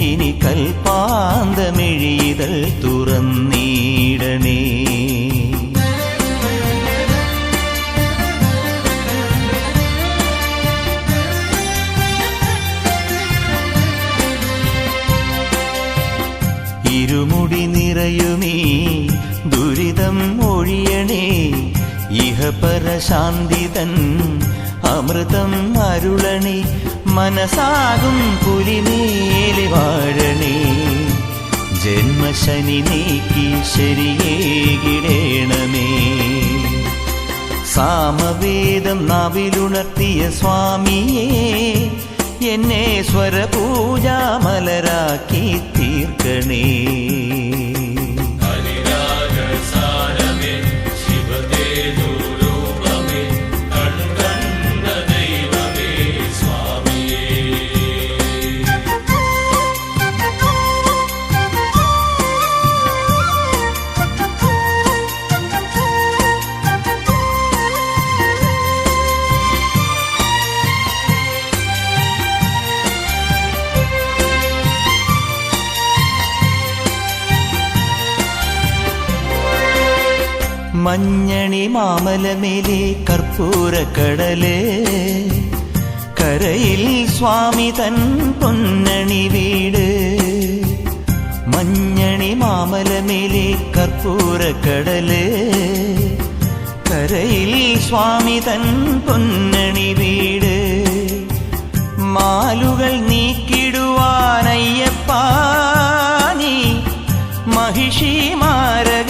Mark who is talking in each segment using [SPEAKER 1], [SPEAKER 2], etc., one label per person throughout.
[SPEAKER 1] ഇനി കൽപ്പാന്തമിഴിതൽ തുറന്നീടണേ. ഇരുമുടി നിറയുമീ ദുരിതം ഒഴിയണേ. ഇഹപരശാന്തിതൻ മനസാകും പുലിമേലി വാഴണേ ജന്മശനി നീക്കി ശരിയേകിടേണമേ സാമവേദം നവിലുണർത്തിയ സ്വാമിയേ എന്നെ സ്വരപൂജാമലരാക്കി തീർക്കണേ. മഞ്ഞണി മാമലമേലെ കടലേ. കരയിൽ സ്വാമി തൻ പൊന്നണി വീട്. മഞ്ഞണി മാമലമേലെ കടലേ. കരയിൽ സ്വാമി തൻ പൊന്നണി വീട്. മാലുകൾ നീക്കിടുവാനയ്യപ്പാനി മഹിഷി മാരകൻ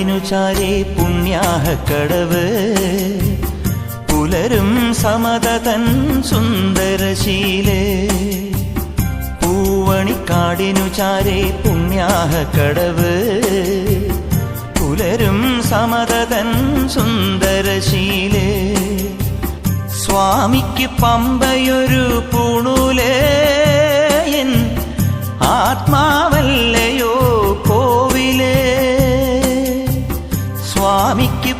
[SPEAKER 1] പൂവണിക്കാടിനു ചാരേ പുണ്യാഹ കടവ്. പുലരും സമതതൻ സുന്ദരശീലേ. പൂവണിക്കാടിനു ചാരേ പുണ്യാഹ കടവ്. പുലരും സമതതൻ സുന്ദരശീലേ. സ്വാമിക്ക് പമ്പയൊരു പൂണൂലേ. ആത്മാവല്ലയോ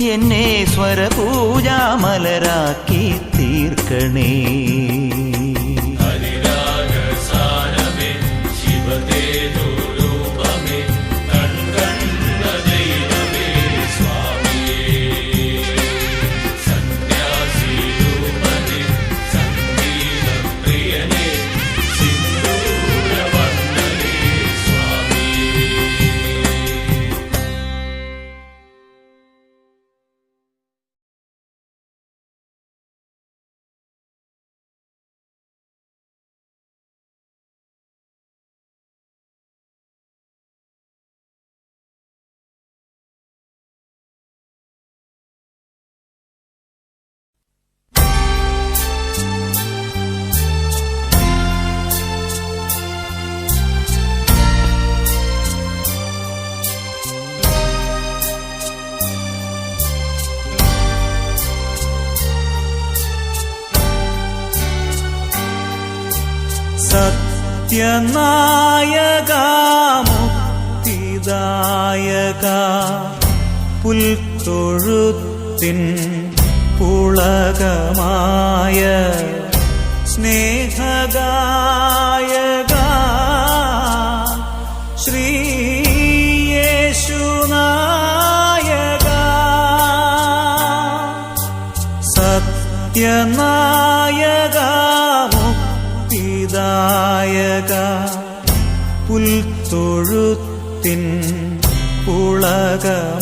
[SPEAKER 1] എന്നെ സ്വരപൂജാമലരാക്കി തീർക്കണേ.
[SPEAKER 2] സത്യനായകാമുക്തിദായക പുൽത്തൊഴുത്തിൻ പുളകമായ സ്നേഹഗായക ശ്രീയേശുനായക. സത്യനായക മുക്തിദായക പുൽത്തൊഴുത്തിൻ പുളകമായ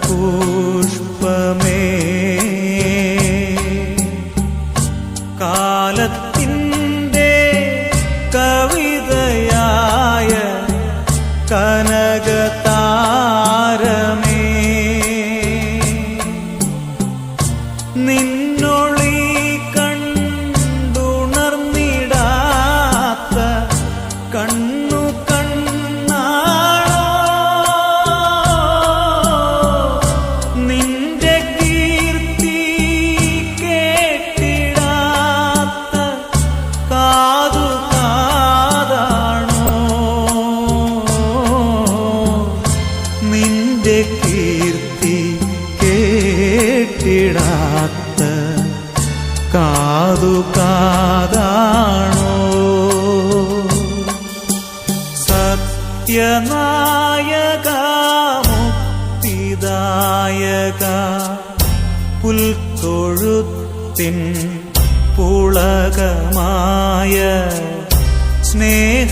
[SPEAKER 2] পুষ্প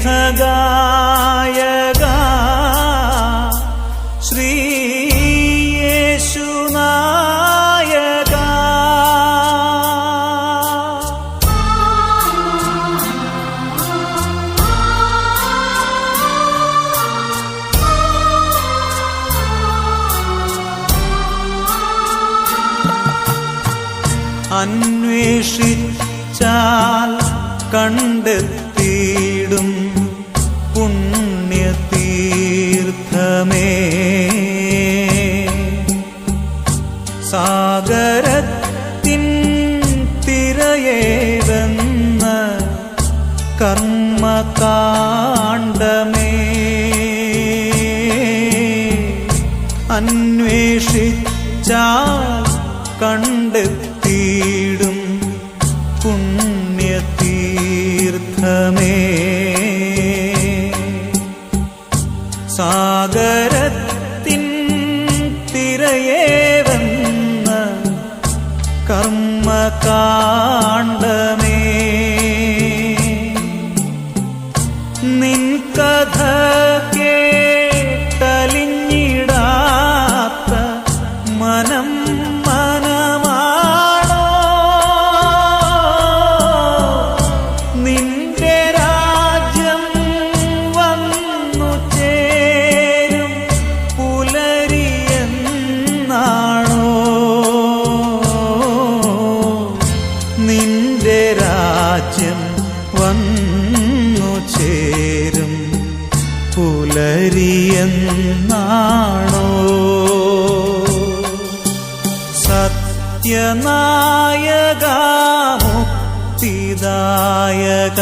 [SPEAKER 2] സ്നേഹഗായക കർമ്മകാണ്ഡമേ. അന്വേഷിച്ചാൽ കണ്ടെത്തി സത്യനായക മുക്തിദായക.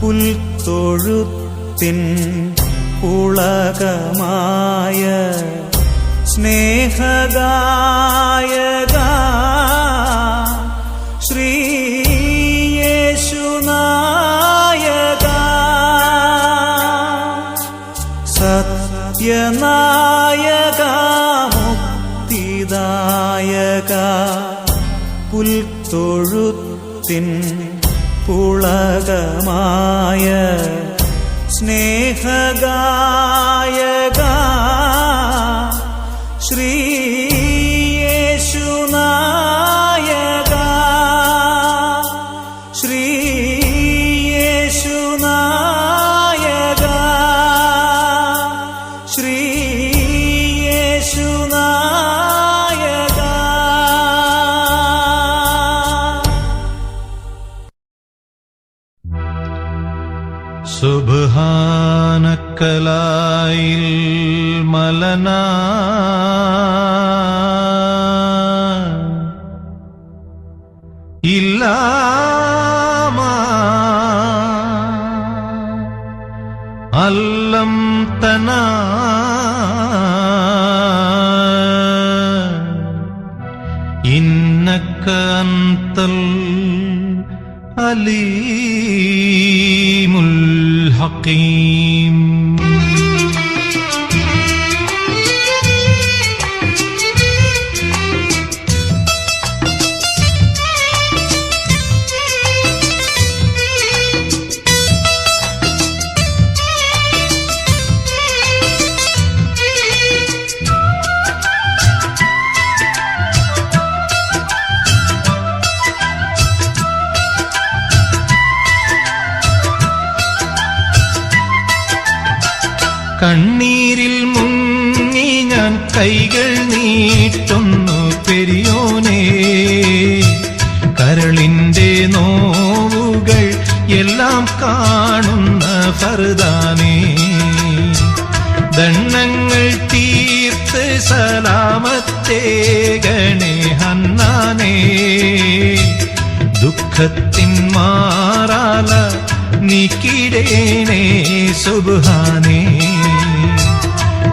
[SPEAKER 2] പുൽത്തൊഴുത്തിൻ പുളകമായ സ്നേഹഗായക. പുൽത്തൊഴുത്തിൻ പുളകമായ സ്നേഹഗായക ശ്രീയേശുനായക لنا إلا ما علمتنا إنك أنت العليم الحكيم കണ്ണീരിൽ മുങ്ങി ഞാൻ കൈകൾ നീട്ടുന്നു പെരിയോനേ. കരളിന്റെ നോവുകൾ എല്ലാം കാണുന്ന ഫർദാനേ ദണ്ണങ്ങൾ തീർത്ത് സലാമത്തേ ഗണേ ഹന്നാനേ. ദുഃഖത്തിൻ മാറാല നീക്കിടേണേ സുബാനേ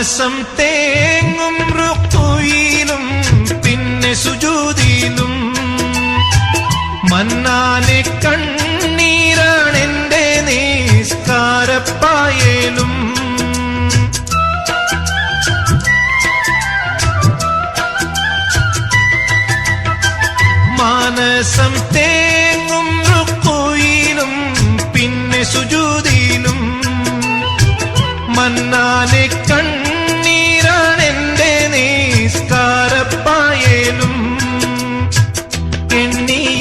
[SPEAKER 2] മാനസം തേങ്ങും റുക്കുയിലും പിന്നെ സുജൂതിയിലും. മന്നാനെ കണ്ണീരാണെന്റെ നിസ്കാരപ്പായലും. മാനസം തേങ്ങും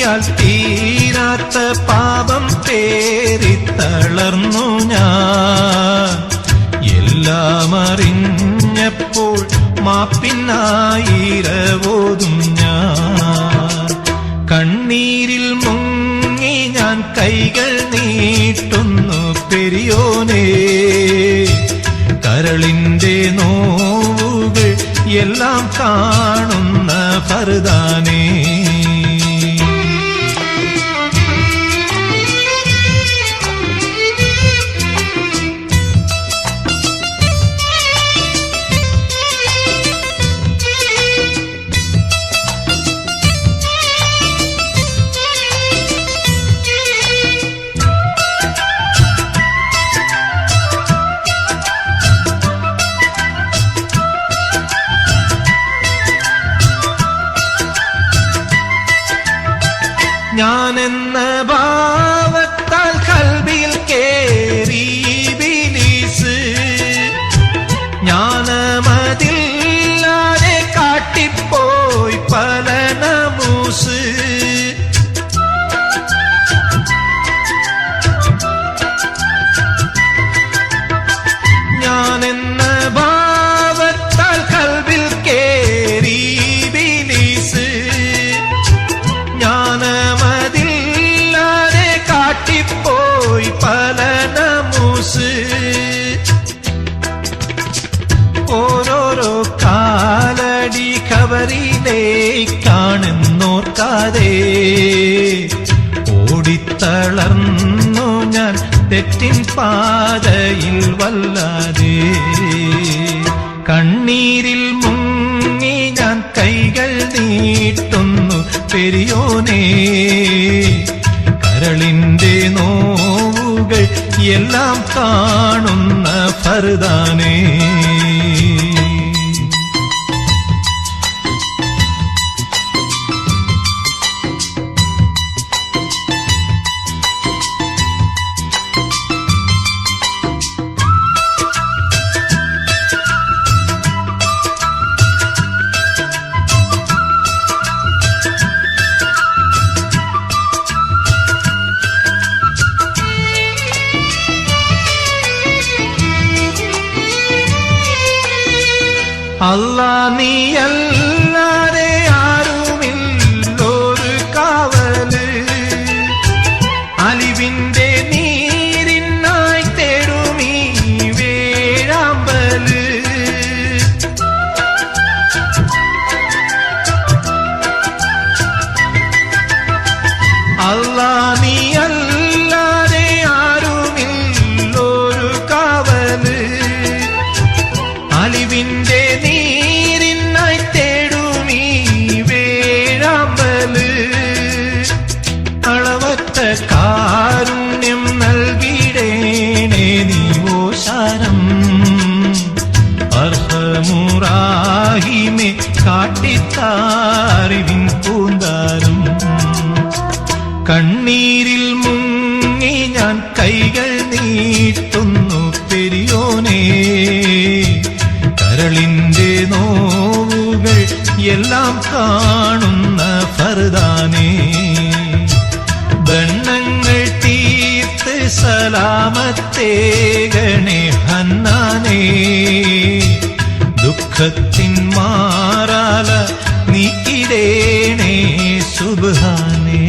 [SPEAKER 3] കണ്ണീരാൽ തീരാത്ത പാപം പേരിത്തളർന്നു ഞാൻ. എല്ലാം അറിഞ്ഞപ്പോൾ മാപ്പിന്നായിരവോതും ഞാൻ. കണ്ണീരിൽ മുങ്ങി ഞാൻ കൈകൾ നീട്ടുന്നു പെരിയോനേ. കരളിന്റെ നോവുകൾ എല്ലാം കാണുന്ന ഫർദാനേ ഞാനെന്ന ഭാവത്താൽ കവറിലേക്കാണെന്നോർക്കാതെ ഓടിത്തളർന്നു ഞാൻ തെറ്റിൻ പാതയിൽ വല്ലാതെ. കണ്ണീരിൽ മുങ്ങി ഞാൻ കൈകൾ നീട്ടുന്നു പെരിയോനേ. കരളിന്റെ നോവുകൾ എല്ലാം കാണുന്ന ഫർദാനേ കാട്ടിത്താറിവിൻ പൂന്താരം കണ്ണീരിൽ മുങ്ങി ഞാൻ കൈകൾ നീട്ടുന്നു പെരിയോനേ. കരളിന്റെ നോവുകൾ എല്ലാം കാണുന്ന ഫർദാനേ. ബണ്ണങ്ങൾ തീർത്ത് സലാമത്തേകണേ ഹന്നാനേ. ദുഃഖത്തിൻ മാറാല നീക്കിടേണേ സുബാനേ